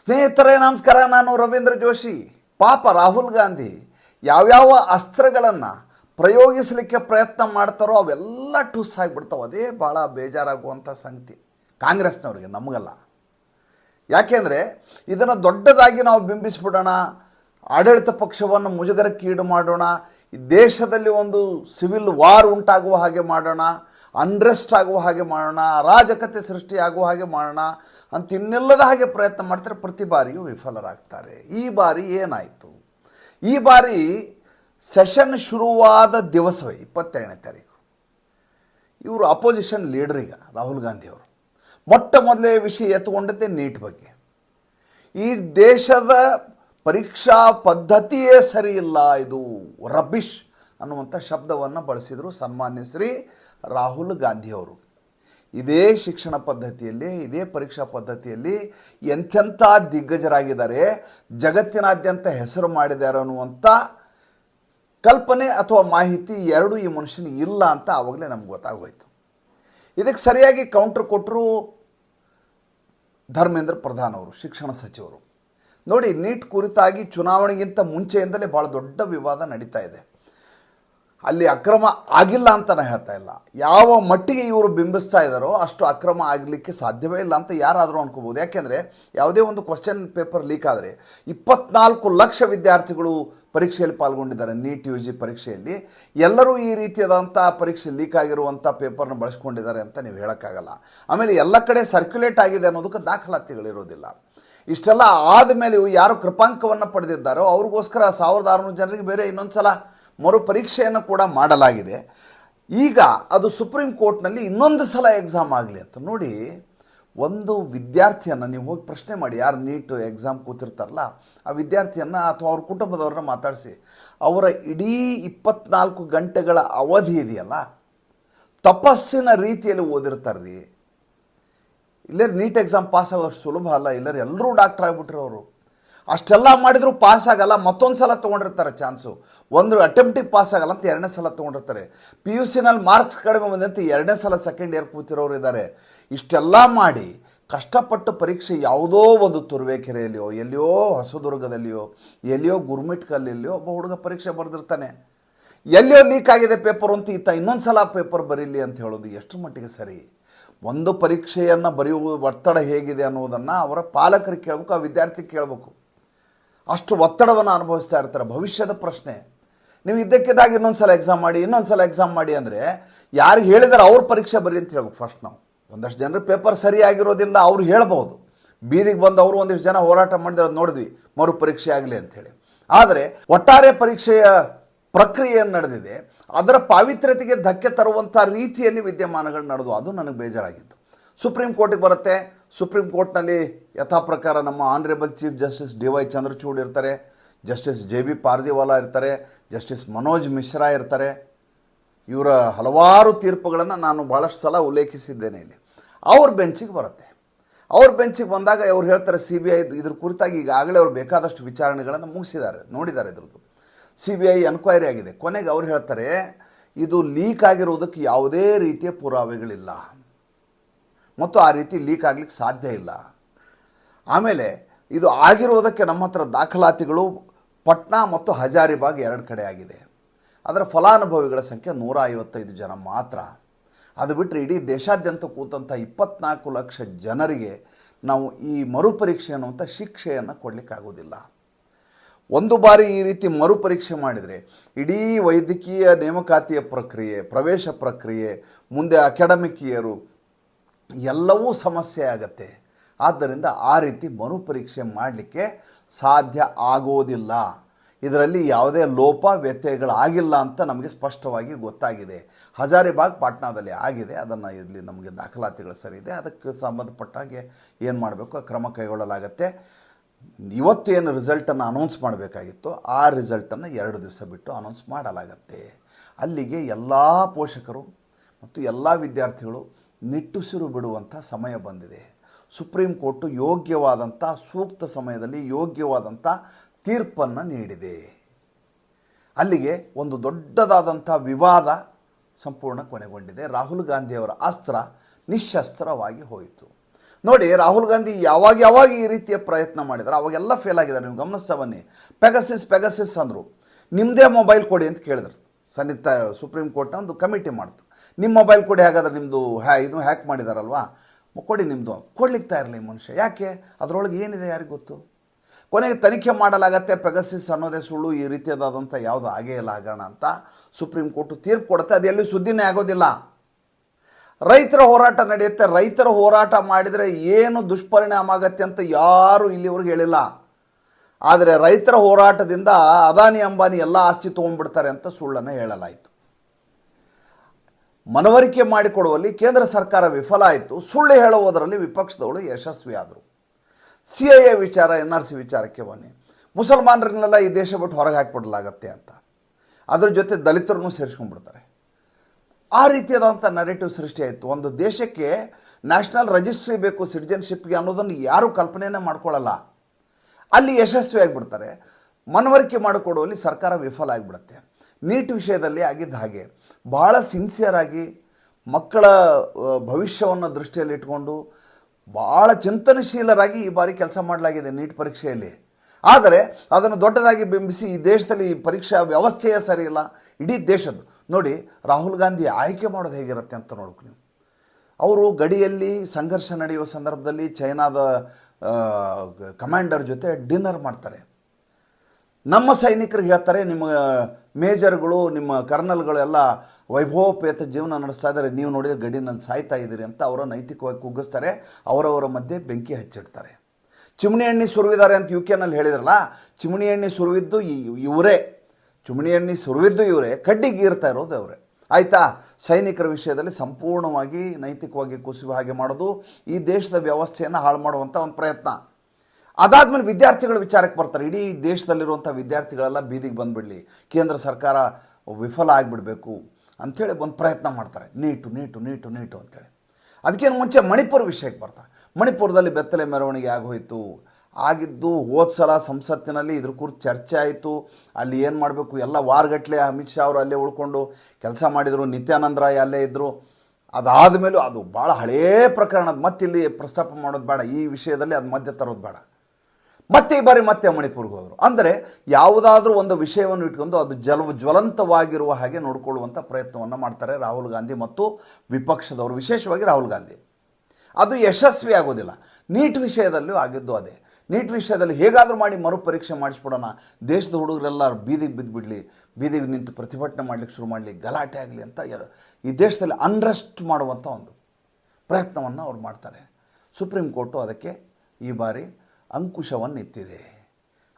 ಸ್ನೇಹಿತರೇ, ನಮಸ್ಕಾರ. ನಾನು ರವೀಂದ್ರ ಜೋಶಿ. ಪಾಪ ರಾಹುಲ್ ಗಾಂಧಿ ಯಾವ್ಯಾವ ಅಸ್ತ್ರಗಳನ್ನು ಪ್ರಯೋಗಿಸಲಿಕ್ಕೆ ಪ್ರಯತ್ನ ಮಾಡ್ತಾರೋ ಅವೆಲ್ಲ ಟುಸ್ ಆಗಿಬಿಡ್ತಾವೆ. ಅದೇ ಭಾಳ ಬೇಜಾರಾಗುವಂಥ ಸಂಗತಿ. ಕಾಂಗ್ರೆಸ್ನವ್ರಿಗೆ, ನಮಗಲ್ಲ. ಯಾಕೆಂದರೆ ಇದನ್ನು ದೊಡ್ಡದಾಗಿ ನಾವು ಬಿಂಬಿಸ್ಬಿಡೋಣ, ಆಡಳಿತ ಪಕ್ಷವನ್ನು ಮುಜುಗರಕ್ಕೀಡು ಮಾಡೋಣ ದೇಶದಲ್ಲಿ ಒಂದು ಸಿವಿಲ್ ವಾರ್ ಉಂಟಾಗುವ ಹಾಗೆ ಮಾಡೋಣ ಅನ್ರೆಸ್ಟ್ ಆಗುವ ಹಾಗೆ ಮಾಡೋಣ, ಅರಾಜಕತೆ ಸೃಷ್ಟಿಯಾಗುವ ಹಾಗೆ ಮಾಡೋಣ ಅಂತ ಇನ್ನೆಲ್ಲದ ಹಾಗೆ ಪ್ರಯತ್ನ ಮಾಡ್ತಾರೆ, ಪ್ರತಿ ಬಾರಿಯೂ ವಿಫಲರಾಗ್ತಾರೆ. ಈ ಬಾರಿ ಏನಾಯಿತು? ಈ ಬಾರಿ ಸೆಷನ್ ಶುರುವಾದ ದಿವಸವೇ ಇಪ್ಪತ್ತೆರಡನೇ ತಾರೀಕು. ಇವರು ಅಪೋಸಿಷನ್ ಈಗ, ರಾಹುಲ್ ಗಾಂಧಿಯವರು ಮೊಟ್ಟ ಮೊದಲೇ ವಿಷಯ ಎತ್ತುಕೊಂಡದ್ದೇ ನೀಟ್ ಬಗ್ಗೆ. ಈ ದೇಶದ ಪರೀಕ್ಷಾ ಪದ್ಧತಿಯೇ ಸರಿ ಇಲ್ಲ ಇದು ರಬ್ಬಿಶ್ ಅನ್ನುವಂಥ ಶಬ್ದವನ್ನು ಬಳಸಿದರು ಸನ್ಮಾನ್ಯ ಶ್ರೀ ರಾಹುಲ್ ಗಾಂಧಿಯವರು. ಇದೇ ಶಿಕ್ಷಣ ಪದ್ಧತಿಯಲ್ಲಿ, ಇದೇ ಪರೀಕ್ಷಾ ಪದ್ಧತಿಯಲ್ಲಿ ಎಂಥೆಂಥ ದಿಗ್ಗಜರಾಗಿದ್ದಾರೆ, ಜಗತ್ತಿನಾದ್ಯಂತ ಹೆಸರು ಮಾಡಿದ್ದಾರೆ ಅನ್ನುವಂಥ ಕಲ್ಪನೆ ಅಥವಾ ಮಾಹಿತಿ ಎರಡೂ ಈ ಮನುಷ್ಯನಿಗೆ ಇಲ್ಲ ಅಂತ ಆವಾಗಲೇ ನಮ್ಗೆ ಗೊತ್ತಾಗೋಯ್ತು. ಇದಕ್ಕೆ ಸರಿಯಾಗಿ ಕೌಂಟ್ರ್ ಕೊಟ್ಟರು ಧರ್ಮೇಂದ್ರ ಪ್ರಧಾನ್ ಅವರು, ಶಿಕ್ಷಣ ಸಚಿವರು. ನೋಡಿ, ನೀಟ್ ಕುರಿತಾಗಿ ಚುನಾವಣೆಗಿಂತ ಮುಂಚೆಯಿಂದಲೇ ಭಾಳ ದೊಡ್ಡ ವಿವಾದ ನಡೀತಾ ಇದೆ. ಅಲ್ಲಿ ಅಕ್ರಮ ಆಗಿಲ್ಲ ಅಂತ ನಾನು ಹೇಳ್ತಾ ಇಲ್ಲ. ಯಾವ ಮಟ್ಟಿಗೆ ಇವರು ಬಿಂಬಿಸ್ತಾ ಇದ್ದಾರೋ ಅಷ್ಟು ಅಕ್ರಮ ಆಗಲಿಕ್ಕೆ ಸಾಧ್ಯವೇ ಇಲ್ಲ ಅಂತ ಯಾರಾದರೂ ಅನ್ಕೋಬೋದು. ಯಾಕೆಂದರೆ ಯಾವುದೇ ಒಂದು ಕ್ವಶನ್ ಪೇಪರ್ ಲೀಕ್ ಆದರೆ ಇಪ್ಪತ್ನಾಲ್ಕು ಲಕ್ಷ ವಿದ್ಯಾರ್ಥಿಗಳು ಪರೀಕ್ಷೆಯಲ್ಲಿ ಪಾಲ್ಗೊಂಡಿದ್ದಾರೆ ನೀಟ್ ಯು ಜಿ ಪರೀಕ್ಷೆಯಲ್ಲಿ. ಎಲ್ಲರೂ ಈ ರೀತಿಯಾದಂಥ ಪರೀಕ್ಷೆ ಲೀಕ್ ಆಗಿರುವಂಥ ಪೇಪರ್ನ ಬಳಸ್ಕೊಂಡಿದ್ದಾರೆ ಅಂತ ನೀವು ಹೇಳೋಕ್ಕಾಗಲ್ಲ. ಆಮೇಲೆ ಎಲ್ಲ ಕಡೆ ಸರ್ಕ್ಯುಲೇಟ್ ಆಗಿದೆ ಅನ್ನೋದಕ್ಕೆ ದಾಖಲಾತಿಗಳಿರೋದಿಲ್ಲ ಇಷ್ಟೆಲ್ಲ ಆದಮೇಲೆ ಯಾರು ಕೃಪಾಂಕವನ್ನು ಪಡೆದಿದ್ದಾರೋ ಅವ್ರಿಗೋಸ್ಕರ ಸಾವಿರದ ಆರುನೂರು ಜನರಿಗೆ ಬೇರೆ ಇನ್ನೊಂದು ಸಲ ಮರು ಪರೀಕ್ಷೆಯನ್ನು ಕೂಡ ಮಾಡಲಾಗಿದೆ. ಈಗ ಅದು ಸುಪ್ರೀಂ ಕೋರ್ಟ್ನಲ್ಲಿ ಇನ್ನೊಂದು ಸಲ ಎಕ್ಸಾಮ್ ಆಗಲಿ ಅಂತ ನೋಡಿ ಒಂದು ವಿದ್ಯಾರ್ಥಿಯನ್ನು ನೀವು ಹೋಗಿ ಪ್ರಶ್ನೆ ಮಾಡಿ, ಯಾರು ನೀಟ್ ಎಕ್ಸಾಮ್ ಕೂತಿರ್ತಾರಲ್ಲ, ಆ ವಿದ್ಯಾರ್ಥಿಯನ್ನು ಅಥವಾ ಅವ್ರ ಕುಟುಂಬದವ್ರನ್ನ ಮಾತಾಡಿಸಿ. ಅವರ ಇಡೀ ಇಪ್ಪತ್ನಾಲ್ಕು ಗಂಟೆಗಳ ಅವಧಿ ಇದೆಯಲ್ಲ, ತಪಸ್ಸಿನ ರೀತಿಯಲ್ಲಿ ಓದಿರ್ತಾರೆ ರೀ ಇಲ್ಲ ನೀಟ್ ಎಕ್ಸಾಮ್ ಪಾಸ್ ಆಗೋಷ್ಟು ಸುಲಭ ಅಲ್ಲ, ಇಲ್ಲರೂ ಎಲ್ಲರೂ ಡಾಕ್ಟರ್ ಆಗಿಬಿಟ್ರು ಅವರು. ಅಷ್ಟೆಲ್ಲ ಮಾಡಿದ್ರು ಪಾಸ್ ಆಗಲ್ಲ, ಮತ್ತೊಂದು ಸಲ ತೊಗೊಂಡಿರ್ತಾರೆ ಚಾನ್ಸು ಒಂದು ಅಟೆಂಪ್ಟಿಗೆ ಪಾಸ್ ಆಗಲ್ಲ ಅಂತ ಎರಡನೇ ಸಲ ತೊಗೊಂಡಿರ್ತಾರೆ. ಪಿ ಯು ಸಿನಲ್ಲಿ ಮಾರ್ಕ್ಸ್ ಕಡಿಮೆ ಬಂದಂತ ಎರಡನೇ ಸಲ ಸೆಕೆಂಡ್ ಇಯರ್ ಕೂತಿರೋರು ಇದ್ದಾರೆ. ಇಷ್ಟೆಲ್ಲ ಮಾಡಿ ಕಷ್ಟಪಟ್ಟು ಪರೀಕ್ಷೆ ಯಾವುದೋ ಒಂದು ತುರುವೇಕೆರೆಯಲ್ಲಿಯೋ, ಎಲ್ಲಿಯೋ ಹೊಸದುರ್ಗದಲ್ಲಿಯೋ, ಎಲ್ಲಿಯೋ ಗುರ್ಮಿಟ್ಕಲ್ಲಿಯೋ ಒಬ್ಬ ಹುಡುಗ ಪರೀಕ್ಷೆ ಬರೆದಿರ್ತಾನೆ. ಎಲ್ಲಿಯೋ ಲೀಕ್ ಆಗಿದೆ ಪೇಪರ್ ಅಂತ ಈತ ಇನ್ನೊಂದು ಸಲ ಪೇಪರ್ ಬರೀಲಿ ಅಂತ ಹೇಳೋದು ಎಷ್ಟು ಮಟ್ಟಿಗೆ ಸರಿ? ಒಂದು ಪರೀಕ್ಷೆಯನ್ನು ಬರೆಯುವ ಒತ್ತಡ ಹೇಗಿದೆ ಅನ್ನೋದನ್ನು ಅವರ ಪಾಲಕರಿಗೆ ಕೇಳಬೇಕು, ಆ ವಿದ್ಯಾರ್ಥಿ ಕೇಳಬೇಕು. ಅಷ್ಟು ಒತ್ತಡವನ್ನು ಅನುಭವಿಸ್ತಾ ಇರ್ತಾರೆ. ಭವಿಷ್ಯದ ಪ್ರಶ್ನೆ. ನೀವು ಇದ್ದಕ್ಕಿದ್ದಾಗ ಇನ್ನೊಂದು ಸಲ ಎಕ್ಸಾಮ್ ಮಾಡಿ ಇನ್ನೊಂದು ಸಲ ಎಕ್ಸಾಮ್ ಮಾಡಿ ಅಂದರೆ ಯಾರಿಗೆ ಹೇಳಿದರೆ ಅವ್ರ ಪರೀಕ್ಷೆ ಬರಿ ಅಂತ ಹೇಳ್ಬೇಕು ಫಸ್ಟ್ ನಾವು. ಒಂದಷ್ಟು ಜನರು ಪೇಪರ್ ಸರಿಯಾಗಿರೋದಿಲ್ಲ, ಅವ್ರು ಹೇಳ್ಬೋದು. ಬೀದಿಗೆ ಬಂದು ಅವರು ಒಂದಿಷ್ಟು ಜನ ಹೋರಾಟ ಮಾಡಿದ್ರೆ ನೋಡಿದ್ವಿ, ಮರು ಪರೀಕ್ಷೆ ಆಗಲಿ ಅಂಥೇಳಿ ಆದರೆ ಒಟ್ಟಾರೆ ಪರೀಕ್ಷೆಯ ಪ್ರಕ್ರಿಯೆ ನಡೆದಿದೆ. ಅದರ ಪಾವಿತ್ರ್ಯತೆಗೆ ಧಕ್ಕೆ ತರುವಂಥ ರೀತಿಯಲ್ಲಿ ವಿದ್ಯಮಾನಗಳು ನಡೆದು, ಅದು ನನಗೆ ಬೇಜಾರಾಗಿತ್ತು. ಸುಪ್ರೀಂ ಕೋರ್ಟಿಗೆ ಬರುತ್ತೆ ಸುಪ್ರೀಂ ಕೋರ್ಟ್ನಲ್ಲಿ ಯಥಾ ಪ್ರಕಾರ ನಮ್ಮ honourable chief justice D Y Chandrachud ಇರ್ತಾರೆ ಜಸ್ಟಿಸ್ ಜೆ ಬಿ ಪಾರ್ದಿವಾಲಾ ಇರ್ತಾರೆ ಜಸ್ಟಿಸ್ ಮನೋಜ್ ಮಿಶ್ರಾ ಇರ್ತಾರೆ. ಇವರ ಹಲವಾರು ತೀರ್ಪುಗಳನ್ನು ನಾನು ಭಾಳಷ್ಟು ಸಲ ಉಲ್ಲೇಖಿಸಿದ್ದೇನೆ ಇಲ್ಲಿ. ಅವ್ರ ಬೆಂಚಿಗೆ ಬರುತ್ತೆ. ಅವ್ರ ಬೆಂಚಿಗೆ ಬಂದಾಗ ಅವ್ರು ಹೇಳ್ತಾರೆ ಸಿ ಬಿ ಐ ಇದ್ರ ಕುರಿತಾಗಿ ಈಗಾಗಲೇ ಅವ್ರು ಬೇಕಾದಷ್ಟು ವಿಚಾರಣೆಗಳನ್ನು ಮುಗಿಸಿದ್ದಾರೆ, ನೋಡಿದ್ದಾರೆ ಇದ್ರದ್ದು. ಸಿ ಬಿ ಐ ಎನ್ಕ್ವೈರಿ ಆಗಿದೆ. ಕೊನೆಗೆ ಅವ್ರು ಹೇಳ್ತಾರೆ, ಇದು ಲೀಕ್ ಆಗಿರುವುದಕ್ಕೆ ಯಾವುದೇ ರೀತಿಯ ಪುರಾವೆಗಳಿಲ್ಲ. ಮತ್ತು ಆ ರೀತಿ ಲೀಕ್ ಆಗಲಿಕ್ಕೆ ಸಾಧ್ಯ ಇಲ್ಲ. ಆಮೇಲೆ ಇದು ಆಗಿರುವುದಕ್ಕೆ ನಮ್ಮ ಹತ್ರ ದಾಖಲಾತಿಗಳು ಪಟ್ನಾ ಮತ್ತು ಹಜಾರಿಬಾಗ್ ಎರಡು ಕಡೆ ಆಗಿದೆ. ಅದರ ಫಲಾನುಭವಿಗಳ ಸಂಖ್ಯೆ ನೂರ ಐವತ್ತೈದು ಜನ ಮಾತ್ರ. ಅದು ಬಿಟ್ಟರೆ ಇಡೀ ದೇಶಾದ್ಯಂತ ಕೂತಂಥ ಇಪ್ಪತ್ನಾಲ್ಕು ಲಕ್ಷ ಜನರಿಗೆ ನಾವು ಈ ಮರುಪರೀಕ್ಷೆ ಅನ್ನುವಂಥ ಶಿಕ್ಷೆಯನ್ನು ಕೊಡಲಿಕ್ಕಾಗೋದಿಲ್ಲ. ಒಂದು ಬಾರಿ ಈ ರೀತಿ ಮರುಪರೀಕ್ಷೆ ಮಾಡಿದರೆ ಇಡೀ ವೈದ್ಯಕೀಯ ನೇಮಕಾತಿಯ ಪ್ರಕ್ರಿಯೆ, ಪ್ರವೇಶ ಪ್ರಕ್ರಿಯೆ, ಮುಂದೆ ಅಕಾಡೆಮಿಕ್ ಇಯರು ಎಲ್ಲವೂ ಸಮಸ್ಯೆ ಆಗತ್ತೆ. ಆದ್ದರಿಂದ ಆ ರೀತಿ ಮರುಪರೀಕ್ಷೆ ಮಾಡಲಿಕ್ಕೆ ಸಾಧ್ಯ ಆಗೋದಿಲ್ಲ. ಇದರಲ್ಲಿ ಯಾವುದೇ ಲೋಪ ವ್ಯತ್ಯಯಗಳಾಗಿಲ್ಲ ಅಂತ ನಮಗೆ ಸ್ಪಷ್ಟವಾಗಿ ಗೊತ್ತಾಗಿದೆ. ಹಜಾರಿಬಾಗ್ ಪಾಟ್ನಾದಲ್ಲಿ ಆಗಿದೆ. ಅದನ್ನು ಇಲ್ಲಿ ನಮಗೆ ದಾಖಲಾತಿಗಳು ಸರಿ ಇದೆ. ಅದಕ್ಕೆ ಸಂಬಂಧಪಟ್ಟಾಗೆ ಏನು ಮಾಡಬೇಕು? ಕ್ರಮ ಕೈಗೊಳ್ಳಲಾಗತ್ತೆ. ಇವತ್ತು ಏನು ರಿಸಲ್ಟನ್ನು ಅನೌನ್ಸ್ ಮಾಡಬೇಕಾಗಿತ್ತು? ಆ ರಿಸಲ್ಟನ್ನು ಎರಡು ದಿವಸ ಬಿಟ್ಟು ಅನೌನ್ಸ್ ಮಾಡಲಾಗತ್ತೆ. ಅಲ್ಲಿಗೆ ಎಲ್ಲ ಪೋಷಕರು ಮತ್ತು ಎಲ್ಲ ವಿದ್ಯಾರ್ಥಿಗಳು ನಿಟ್ಟುಸಿರು ಬಿಡುವಂಥ ಸಮಯ ಬಂದಿದೆ. ಸುಪ್ರೀಂ ಕೋರ್ಟು ಯೋಗ್ಯವಾದಂಥ, ಸೂಕ್ತ ಸಮಯದಲ್ಲಿ ಯೋಗ್ಯವಾದಂಥ ತೀರ್ಪನ್ನು ನೀಡಿದೆ. ಅಲ್ಲಿಗೆ ಒಂದು ದೊಡ್ಡದಾದಂಥ ವಿವಾದ ಸಂಪೂರ್ಣ ಕೊನೆಗೊಂಡಿದೆ. ರಾಹುಲ್ ಗಾಂಧಿಯವರ ಅಸ್ತ್ರ ನಿಶಸ್ತ್ರವಾಗಿ ಹೋಯಿತು. ನೋಡಿ, ರಾಹುಲ್ ಗಾಂಧಿ ಯಾವಾಗ ಯಾವಾಗ ಈ ರೀತಿಯ ಪ್ರಯತ್ನ ಮಾಡಿದ್ದಾರೆ ಅವಾಗೆಲ್ಲ ಫೇಲ್ ಆಗಿದ್ದಾರೆ. ನೀವು ಗಮನಿಸ್ತಾ ಬನ್ನಿ. ಪೆಗಸಿಸ್ ಪೆಗಸಿಸ್ ಅಂದರು. ನಿಮ್ಮದೇ ಮೊಬೈಲ್ ಕೊಡಿ ಅಂತ ಕೇಳಿದ್ರು. ಸನ್ನಿತ, ಸುಪ್ರೀಂ ಕೋರ್ಟ್ನ ಒಂದು ಕಮಿಟಿ ಮಾಡ್ತು. ನಿಮ್ಮ ಮೊಬೈಲ್ ಕೊಡಿ, ಹಾಗಾದ್ರೆ ನಿಮ್ಮದು ಹ್ಯಾ, ಇದು ಹ್ಯಾಕ್ ಮಾಡಿದಾರಲ್ವಾ? ಕೊಡಿ ನಿಮ್ಮದು ಕೊಡ್ಲಿಕ್ಕೆ ಇರಲಿ ಮನುಷ್ಯ. ಯಾಕೆ? ಅದರೊಳಗೆ ಏನಿದೆ ಯಾರಿಗೆ ಗೊತ್ತು? ಕೊನೆಗೆ ತನಿಖೆ ಮಾಡಲಾಗತ್ತೆ ಪೆಗಸಿಸ್ ಅನ್ನೋದೇ ಸುಳ್ಳು, ಈ ರೀತಿಯಾದಂಥ ಯಾವುದು ಆಗೇ ಇಲ್ಲ ಆಗೋಣ ಅಂತ ಸುಪ್ರೀಂ ಕೋರ್ಟು ತೀರ್ಪು ಕೊಡುತ್ತೆ. ಅದು ಸುದ್ದಿನೇ ಆಗೋದಿಲ್ಲ. ರೈತರ ಹೋರಾಟ ನಡೆಯುತ್ತೆ. ರೈತರ ಹೋರಾಟ ಮಾಡಿದರೆ ಏನು ದುಷ್ಪರಿಣಾಮ ಆಗತ್ತೆ ಅಂತ ಯಾರು ಇಲ್ಲಿವರೆಗೆ ಹೇಳಿಲ್ಲ. ಆದರೆ ರೈತರ ಹೋರಾಟದಿಂದ ಅದಾನಿ ಅಂಬಾನಿ ಎಲ್ಲ ಆಸ್ತಿ ತೊಗೊಂಡ್ಬಿಡ್ತಾರೆ ಅಂತ ಸುಳ್ಳನ್ನು ಹೇಳಲಾಯಿತು. ಮನವರಿಕೆ ಮಾಡಿಕೊಡುವಲ್ಲಿ ಕೇಂದ್ರ ಸರ್ಕಾರ ವಿಫಲ ಆಯಿತು. ಸುಳ್ಳು ಹೇಳುವುದರಲ್ಲಿ ವಿಪಕ್ಷದವರು ಯಶಸ್ವಿಯಾದರು. ಸಿ ಐ ಎ ವಿಚಾರ, ಎನ್ ಆರ್ ಸಿ ವಿಚಾರಕ್ಕೆ ಬನ್ನಿ. ಮುಸಲ್ಮಾನರನ್ನೆಲ್ಲ ಈ ದೇಶ ಬಿಟ್ಟು ಹೊರಗೆ ಹಾಕಿಬಿಡಲಾಗತ್ತೆ ಅಂತ. ಅದ್ರ ಜೊತೆ ದಲಿತರನ್ನು ಸೇರಿಸ್ಕೊಂಡ್ಬಿಡ್ತಾರೆ. ಆ ರೀತಿಯಾದಂಥ ನರೇಟಿವ್ ಸೃಷ್ಟಿ ಆಯಿತು. ಒಂದು ದೇಶಕ್ಕೆ ನ್ಯಾಷನಲ್ ರಿಜಿಸ್ಟ್ರಿ ಬೇಕು ಸಿಟಿಜನ್ಶಿಪ್ಗೆ ಅನ್ನೋದನ್ನು ಯಾರೂ ಕಲ್ಪನೆಯೇ ಮಾಡ್ಕೊಳ್ಳಲ್ಲ. ಅಲ್ಲಿ ಯಶಸ್ವಿಯಾಗಿಬಿಡ್ತಾರೆ. ಮನವರಿಕೆ ಮಾಡಿಕೊಡುವಲ್ಲಿ ಸರ್ಕಾರ ವಿಫಲ ಆಗಿಬಿಡುತ್ತೆ ನೀಟ್ ವಿಷಯದಲ್ಲಿ ಆಗಿದ್ದ ಹಾಗೆ. ಭಾಳ ಸಿನ್ಸಿಯರ್ ಆಗಿ ಮಕ್ಕಳ ಭವಿಷ್ಯವನ್ನು ದೃಷ್ಟಿಯಲ್ಲಿ ಇಟ್ಕೊಂಡು ಭಾಳ ಚಿಂತನಶೀಲರಾಗಿ ಈ ಬಾರಿ ಕೆಲಸ ಮಾಡಲಾಗಿದೆ ನೀಟ್ ಪರೀಕ್ಷೆಯಲ್ಲಿ. ಆದರೆ ಅದನ್ನು ದೊಡ್ಡದಾಗಿ ಬಿಂಬಿಸಿ ಈ ದೇಶದಲ್ಲಿ ಈ ಪರೀಕ್ಷಾ ವ್ಯವಸ್ಥೆಯೇ ಸರಿ ಇಲ್ಲ. ಇಡೀ ದೇಶದ್ದು. ನೋಡಿ, ರಾಹುಲ್ ಗಾಂಧಿ ಆಯ್ಕೆ ಮಾಡೋದು ಹೇಗಿರುತ್ತೆ ಅಂತ ನೋಡ್ಬೇಕು ನೀವು. ಅವರು ಗಡಿಯಲ್ಲಿ ಸಂಘರ್ಷ ನಡೆಯುವ ಸಂದರ್ಭದಲ್ಲಿ ಚೈನಾದ ಕಮಾಂಡರ್ ಜೊತೆ ಡಿನ್ನರ್ ಮಾಡ್ತಾರೆ. ನಮ್ಮ ಸೈನಿಕರು ಹೇಳ್ತಾರೆ, ನಿಮ್ಮ ಮೇಜರ್ಗಳು, ನಿಮ್ಮ ಕರ್ನಲ್ಗಳು ಎಲ್ಲ ವೈಭವೋಪೇತ ಜೀವನ ನಡೆಸ್ತಾ ಇದ್ದಾರೆ, ನೀವು ನೋಡಿದ್ರೆ ಗಡಿನಲ್ಲಿ ಸಾಯ್ತಾ ಇದ್ದೀರಿ ಅಂತ ಅವರ ನೈತಿಕವಾಗಿ ಕುಗ್ಗಿಸ್ತಾರೆ, ಅವರವರ ಮಧ್ಯೆ ಬೆಂಕಿ ಹಚ್ಚಿಡ್ತಾರೆ. ಚಿಮಣಿ ಎಣ್ಣೆ ಸುರುವಿದ್ದಾರೆ ಅಂತ ಯು ಕೆನಲ್ಲಿ ಹೇಳಿದ್ರಲ್ಲ, ಚಿಮಣಿ ಎಣ್ಣೆ ಸುರುವಿದ್ದು ಇವರೇ, ಚಿಮಣಿ ಎಣ್ಣೆ ಸುರುವಿದ್ದು ಇವರೇ ಕಡ್ಡಿಗೀರ್ತಾ ಇರೋದು ಅವರೇ. ಆಯಿತಾ? ಸೈನಿಕರ ವಿಷಯದಲ್ಲಿ ಸಂಪೂರ್ಣವಾಗಿ ನೈತಿಕವಾಗಿ ಕುಸಿಯುವ ಹಾಗೆ ಮಾಡೋದು, ಈ ದೇಶದ ವ್ಯವಸ್ಥೆಯನ್ನು ಹಾಳು ಮಾಡುವಂಥ ಒಂದು ಪ್ರಯತ್ನ. ಅದಾದ್ಮೇಲೆ ವಿದ್ಯಾರ್ಥಿಗಳ ವಿಚಾರಕ್ಕೆ ಬರ್ತಾರೆ. ಇಡೀ ದೇಶದಲ್ಲಿರುವಂಥ ವಿದ್ಯಾರ್ಥಿಗಳೆಲ್ಲ ಬೀದಿಗೆ ಬಂದುಬಿಡಲಿ. ಕೇಂದ್ರ ಸರ್ಕಾರ ವಿಫಲ ಆಗಿಬಿಡಬೇಕು ಅಂಥೇಳಿ ಒಂದು ಪ್ರಯತ್ನ ಮಾಡ್ತಾರೆ. ನೀಟು ನೀಟು ನೀಟು ನೀಟು ಅಂತೇಳಿ ಅದಕ್ಕೇನು ಮುಂಚೆ ಮಣಿಪುರ ವಿಷಯಕ್ಕೆ ಬರ್ತಾರೆ. ಮಣಿಪುರದಲ್ಲಿ ಬೆತ್ತಲೆ ಮೆರವಣಿಗೆ ಆಗೋಯಿತು. ಆಗಿದ್ದು ಹೋದ ಸಲ ಸಂಸತ್ತಿನಲ್ಲಿ ಇದ್ರ ಕುರಿತು ಚರ್ಚೆ ಆಯಿತು. ಅಲ್ಲಿ ಏನು ಮಾಡಬೇಕು? ಎಲ್ಲ ವಾರಗಟ್ಟಲೆ ಅಮಿತ್ ಶಾ ಅವರು ಅಲ್ಲೇ ಉಳ್ಕೊಂಡು ಕೆಲಸ ಮಾಡಿದರು. ನಿತ್ಯಾನಂದ ರಾಯ್ ಅಲ್ಲೇ ಇದ್ದರು ಅದಾದ ಮೇಲೂ ಅದು ಭಾಳ ಹಳೇ ಪ್ರಕರಣ. ಅದು ಮತ್ತಿಲ್ಲಿ ಪ್ರಸ್ತಾಪ ಮಾಡೋದು ಬೇಡ. ಈ ವಿಷಯದಲ್ಲಿ ಅದು ಮಧ್ಯೆ ತರೋದು ಬೇಡ. ಮತ್ತೆ ಈ ಬಾರಿ ಮತ್ತೆ ಮಣಿಪುರ್ಗೆ ಹೋದರು. ಅಂದರೆ ಯಾವುದಾದ್ರೂ ಒಂದು ವಿಷಯವನ್ನು ಇಟ್ಕೊಂಡು ಅದು ಜಲ, ಜ್ವಲಂತವಾಗಿರುವ ಹಾಗೆ ನೋಡಿಕೊಳ್ಳುವಂಥ ಪ್ರಯತ್ನವನ್ನು ಮಾಡ್ತಾರೆ ರಾಹುಲ್ ಗಾಂಧಿ ಮತ್ತು ವಿಪಕ್ಷದವರು, ವಿಶೇಷವಾಗಿ ರಾಹುಲ್ ಗಾಂಧಿ. ಅದು ಯಶಸ್ವಿ ಆಗೋದಿಲ್ಲ. ನೀಟ್ ವಿಷಯದಲ್ಲೂ ಆಗಿದ್ದು ಅದೇ. ನೀಟ್ ವಿಷಯದಲ್ಲಿ ಹೇಗಾದರೂ ಮಾಡಿ ಮರುಪರೀಕ್ಷೆ ಮಾಡಿಸ್ಬಿಡೋಣ. ದೇಶದ ಹುಡುಗರೆಲ್ಲ ಬೀದಿಗೆ ಬಿದ್ದುಬಿಡಲಿ ಬೀದಿಗೆ ನಿಂತು ಪ್ರತಿಭಟನೆ ಮಾಡಲಿಕ್ಕೆ ಶುರು ಮಾಡಲಿ, ಗಲಾಟೆ ಆಗಲಿ ಅಂತ ಈ ದೇಶದಲ್ಲಿ ಅನ್ರೆಸ್ಟ್ ಮಾಡುವಂಥ ಒಂದು ಪ್ರಯತ್ನವನ್ನು ಅವ್ರು ಮಾಡ್ತಾರೆ. ಸುಪ್ರೀಂ ಕೋರ್ಟು ಅದಕ್ಕೆ ಈ ಬಾರಿ ಅಂಕುಶವನ್ನು ಎತ್ತಿದೆ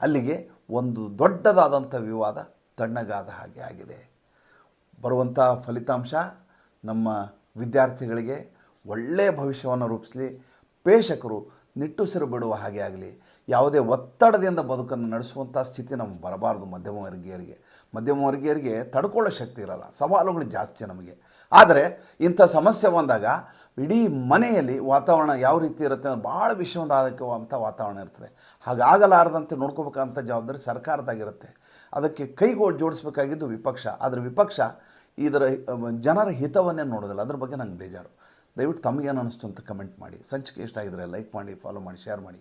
ಅಲ್ಲಿಗೆ ಒಂದು ದೊಡ್ಡದಾದಂಥ ವಿವಾದ ತಣ್ಣಗಾದ ಹಾಗೆ ಆಗಿದೆ. ಬರುವಂಥ ಫಲಿತಾಂಶ ನಮ್ಮ ವಿದ್ಯಾರ್ಥಿಗಳಿಗೆ ಒಳ್ಳೆಯ ಭವಿಷ್ಯವನ್ನು ರೂಪಿಸಲಿ, ಪೇಷಕರು ನಿಟ್ಟುಸಿರು ಬಿಡುವ ಹಾಗೆ ಆಗಲಿ. ಯಾವುದೇ ಒತ್ತಡದಿಂದ ಬದುಕನ್ನು ನಡೆಸುವಂಥ ಸ್ಥಿತಿ ನಮ್ಗೆ ಬರಬಾರ್ದು ಮಧ್ಯಮ ವರ್ಗೀಯರಿಗೆ. ಮಧ್ಯಮ ವರ್ಗೀಯರಿಗೆ ತಡ್ಕೊಳ್ಳೋ ಶಕ್ತಿ ಇರಲ್ಲ. ಸವಾಲುಗಳು ಜಾಸ್ತಿ ನಮಗೆ. ಆದರೆ ಇಂಥ ಸಮಸ್ಯೆ ಬಂದಾಗ ಇಡೀ ಮನೆಯಲ್ಲಿ ವಾತಾವರಣ ಯಾವ ರೀತಿ ಇರುತ್ತೆ ಅಂದರೆ ಭಾಳ ವಿಷಮದಾಯಕವಂಥ ವಾತಾವರಣ ಇರ್ತದೆ. ಹಾಗಾಗಲಾರದಂತೆ ನೋಡ್ಕೋಬೇಕಂತ ಜವಾಬ್ದಾರಿ ಸರ್ಕಾರದಾಗಿರುತ್ತೆ. ಅದಕ್ಕೆ ಕೈಗೋ ಜೋಡಿಸ್ಬೇಕಾಗಿದ್ದು ವಿಪಕ್ಷ. ಆದರೆ ವಿಪಕ್ಷ ಇದರ ಜನರ ಹಿತವನ್ನೇ ನೋಡೋದಿಲ್ಲ. ಅದ್ರ ಬಗ್ಗೆ ನಂಗೆ ಬೇಜಾರು. ದಯವಿಟ್ಟು ತಮಗೇನು ಅನ್ನಿಸ್ತು ಅಂತ ಕಮೆಂಟ್ ಮಾಡಿ. ಸಂಚಿಕೆ ಇಷ್ಟ ಆಗಿದ್ರೆ ಲೈಕ್ ಮಾಡಿ, ಫಾಲೋ ಮಾಡಿ, ಶೇರ್ ಮಾಡಿ.